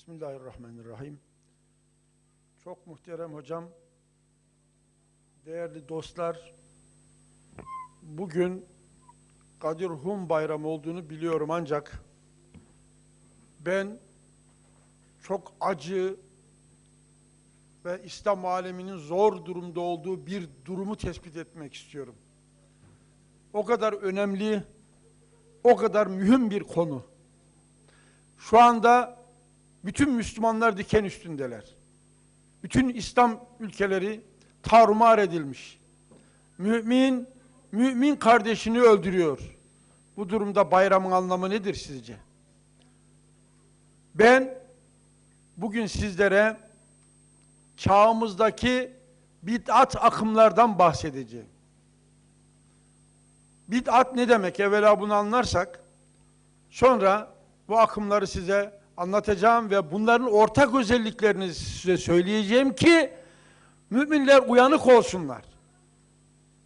Bismillahirrahmanirrahim. Çok muhterem hocam, değerli dostlar, bugün Kadir Hum Bayramı olduğunu biliyorum ancak ben çok acı ve İslam aleminin zor durumda olduğu bir durumu tespit etmek istiyorum. O kadar önemli, o kadar mühim bir konu. Şu anda bütün Müslümanlar diken üstündeler. Bütün İslam ülkeleri tarumar edilmiş. Mümin, mümin kardeşini öldürüyor. Bu durumda bayramın anlamı nedir sizce? Ben bugün sizlere çağımızdaki bid'at akımlardan bahsedeceğim. Bid'at ne demek? Evvela bunu anlarsak, sonra bu akımları size anlatacağım ve bunların ortak özelliklerini size söyleyeceğim ki müminler uyanık olsunlar.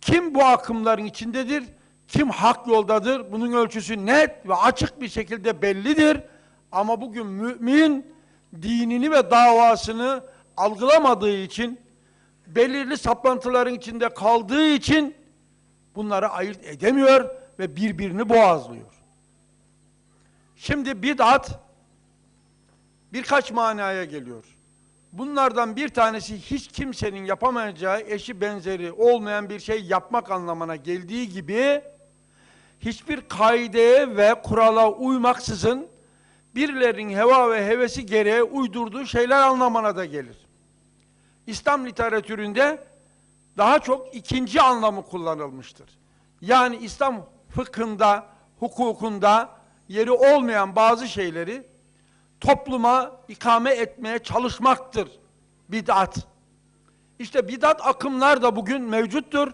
Kim bu akımların içindedir? Kim hak yoldadır? Bunun ölçüsü net ve açık bir şekilde bellidir. Ama bugün mümin dinini ve davasını algılamadığı için belirli saplantıların içinde kaldığı için bunları ayırt edemiyor ve birbirini boğazlıyor. Şimdi bid'at birkaç manaya geliyor. Bunlardan bir tanesi hiç kimsenin yapamayacağı eşi benzeri olmayan bir şey yapmak anlamına geldiği gibi hiçbir kaideye ve kurala uymaksızın birilerinin heva ve hevesi gereği uydurduğu şeyler anlamına da gelir. İslam literatüründe daha çok ikinci anlamı kullanılmıştır. Yani İslam fıkhında, hukukunda yeri olmayan bazı şeyleri topluma ikame etmeye çalışmaktır bid'at. İşte bid'at akımlar da bugün mevcuttur.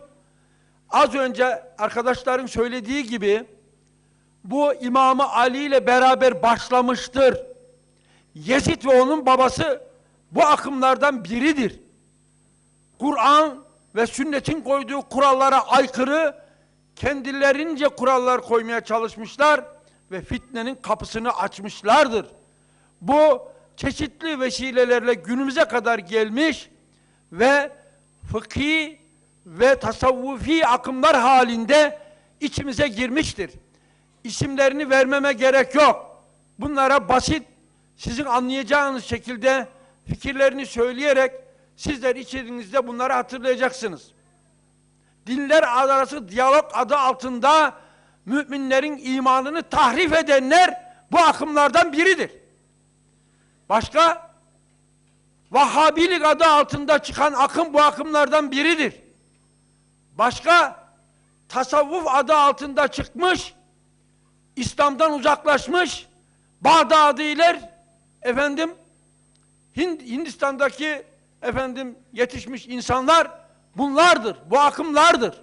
Az önce arkadaşların söylediği gibi bu İmamı Ali ile beraber başlamıştır. Yezid ve onun babası bu akımlardan biridir. Kur'an ve sünnetin koyduğu kurallara aykırı kendilerince kurallar koymaya çalışmışlar ve fitnenin kapısını açmışlardır. Bu çeşitli vesilelerle günümüze kadar gelmiş ve fıkhi ve tasavvufi akımlar halinde içimize girmiştir. İsimlerini vermeme gerek yok. Bunlara basit, sizin anlayacağınız şekilde fikirlerini söyleyerek sizler içerinizde bunları hatırlayacaksınız. Dinler arası diyalog adı altında müminlerin imanını tahrif edenler bu akımlardan biridir. Başka? Vahhabilik adı altında çıkan akım bu akımlardan biridir. Başka? Tasavvuf adı altında çıkmış, İslam'dan uzaklaşmış, Bağdadiler, efendim, Hind Hindistan'daki efendim yetişmiş insanlar bunlardır, bu akımlardır.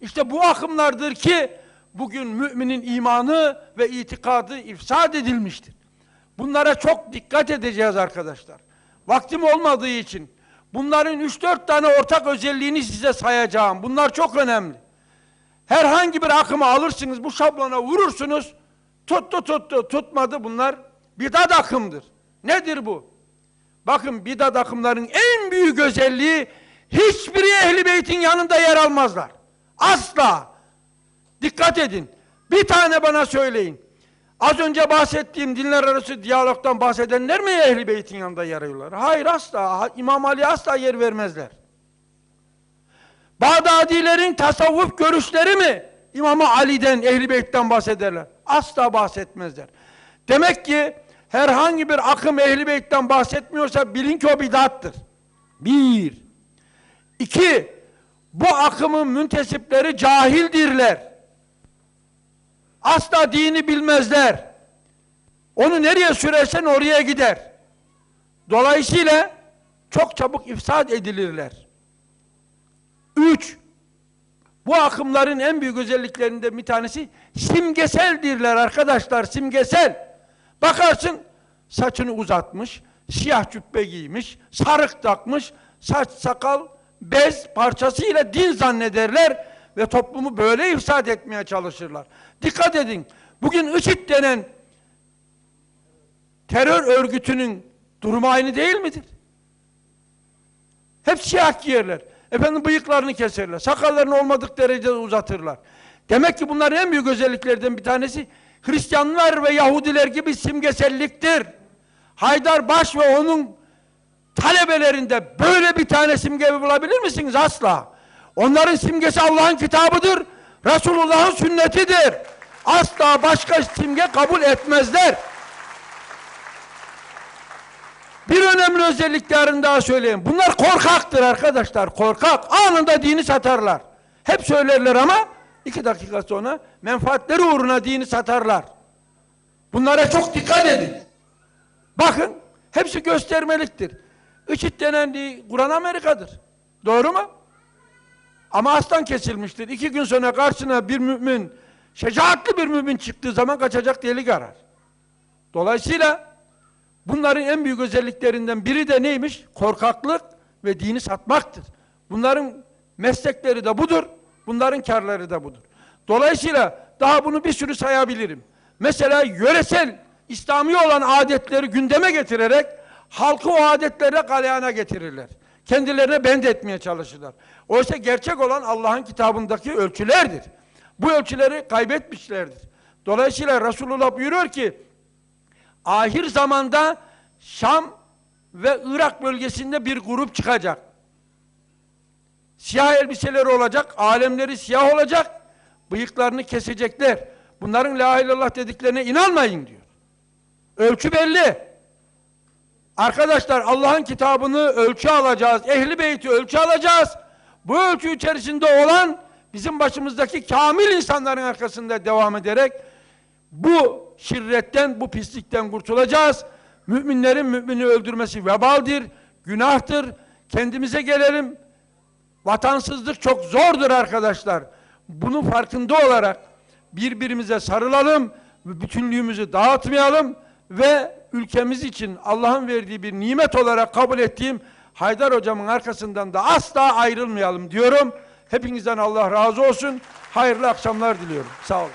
İşte bu akımlardır ki bugün müminin imanı ve itikadı ifsad edilmiştir. Bunlara çok dikkat edeceğiz arkadaşlar. Vaktim olmadığı için bunların 3-4 tane ortak özelliğini size sayacağım. Bunlar çok önemli. Herhangi bir akımı alırsınız, bu şablona vurursunuz, tuttu tuttu, tutmadı bunlar bidat akımdır. Nedir bu? Bakın bidat akımların en büyük özelliği hiçbiri ehli beytin yanında yer almazlar. Asla. Dikkat edin. Bir tane bana söyleyin. Az önce bahsettiğim dinler arası diyalogdan bahsedenler mi Ehli Beyt'in yanında yer alıyorlar? Hayır asla. İmam Ali asla yer vermezler. Bağdadilerin tasavvuf görüşleri mi İmam Ali'den, Ehli Beyt'ten bahsederler? Asla bahsetmezler. Demek ki herhangi bir akım Ehli Beyt'ten bahsetmiyorsa bilin ki o bidattır. Bir. İki. Bu akımın müntesipleri cahildirler. Asla dini bilmezler. Onu nereye sürersen oraya gider. Dolayısıyla çok çabuk ifsad edilirler. Üç, bu akımların en büyük özelliklerinden bir tanesi simgeseldirler arkadaşlar, simgesel. Bakarsın saçını uzatmış, siyah cübbe giymiş, sarık takmış, saç sakal, bez parçasıyla din zannederler ve toplumu böyle ifsad etmeye çalışırlar. Dikkat edin. Bugün IŞİD denen terör örgütünün Durumu aynı değil midir? Hep siyah giyerler. Efendim bıyıklarını keserler. Sakallarını olmadık derecede uzatırlar. Demek ki bunların en büyük özelliklerinden bir tanesi Hristiyanlar ve Yahudiler gibi simgeselliktir. Haydar Baş ve onun talebelerinde böyle bir tane simge bulabilir misiniz? Asla. Onların simgesi Allah'ın kitabıdır. Resulullah'ın sünnetidir. Asla başka simge kabul etmezler. Bir önemli özelliklerini daha söyleyeyim. Bunlar korkaktır arkadaşlar, korkak. Anında dini satarlar. Hep söylerler ama iki dakika sonra menfaatleri uğruna dini satarlar. Bunlara çok dikkat edin. Bakın, hepsi göstermeliktir. IŞİD denen Kur'an Amerika'dır. Doğru mu? Ama aslan kesilmiştir. İki gün sonra karşısına bir mümin, şecaatli bir mümin çıktığı zaman kaçacak delik arar. Dolayısıyla bunların en büyük özelliklerinden biri de neymiş? Korkaklık ve dini satmaktır. Bunların meslekleri de budur. Bunların karları da budur. Dolayısıyla daha bunu bir sürü sayabilirim. Mesela yöresel İslami olan adetleri gündeme getirerek halkı o adetlere galeyana getirirler. Kendilerine bend etmeye çalışırlar. Oysa gerçek olan Allah'ın kitabındaki ölçülerdir. Bu ölçüleri kaybetmişlerdir. Dolayısıyla Resulullah buyuruyor ki ahir zamanda Şam ve Irak bölgesinde bir grup çıkacak. Siyah elbiseleri olacak, alemleri siyah olacak, bıyıklarını kesecekler. Bunların la ilahe illallah dediklerine inanmayın diyor. Ölçü belli. Arkadaşlar Allah'ın kitabını ölçü alacağız. Ehli beyti ölçü alacağız. Bu ölçü içerisinde olan bizim başımızdaki kamil insanların arkasında devam ederek bu şirretten, bu pislikten kurtulacağız. Müminlerin mümini öldürmesi vebaldir, günahtır. Kendimize gelelim. Vatansızlık çok zordur arkadaşlar. Bunun farkında olarak birbirimize sarılalım, bütünlüğümüzü dağıtmayalım ve ülkemiz için Allah'ın verdiği bir nimet olarak kabul ettiğim Haydar hocamın arkasından da asla ayrılmayalım diyorum. Hepinizden Allah razı olsun. Hayırlı akşamlar diliyorum. Sağ olun.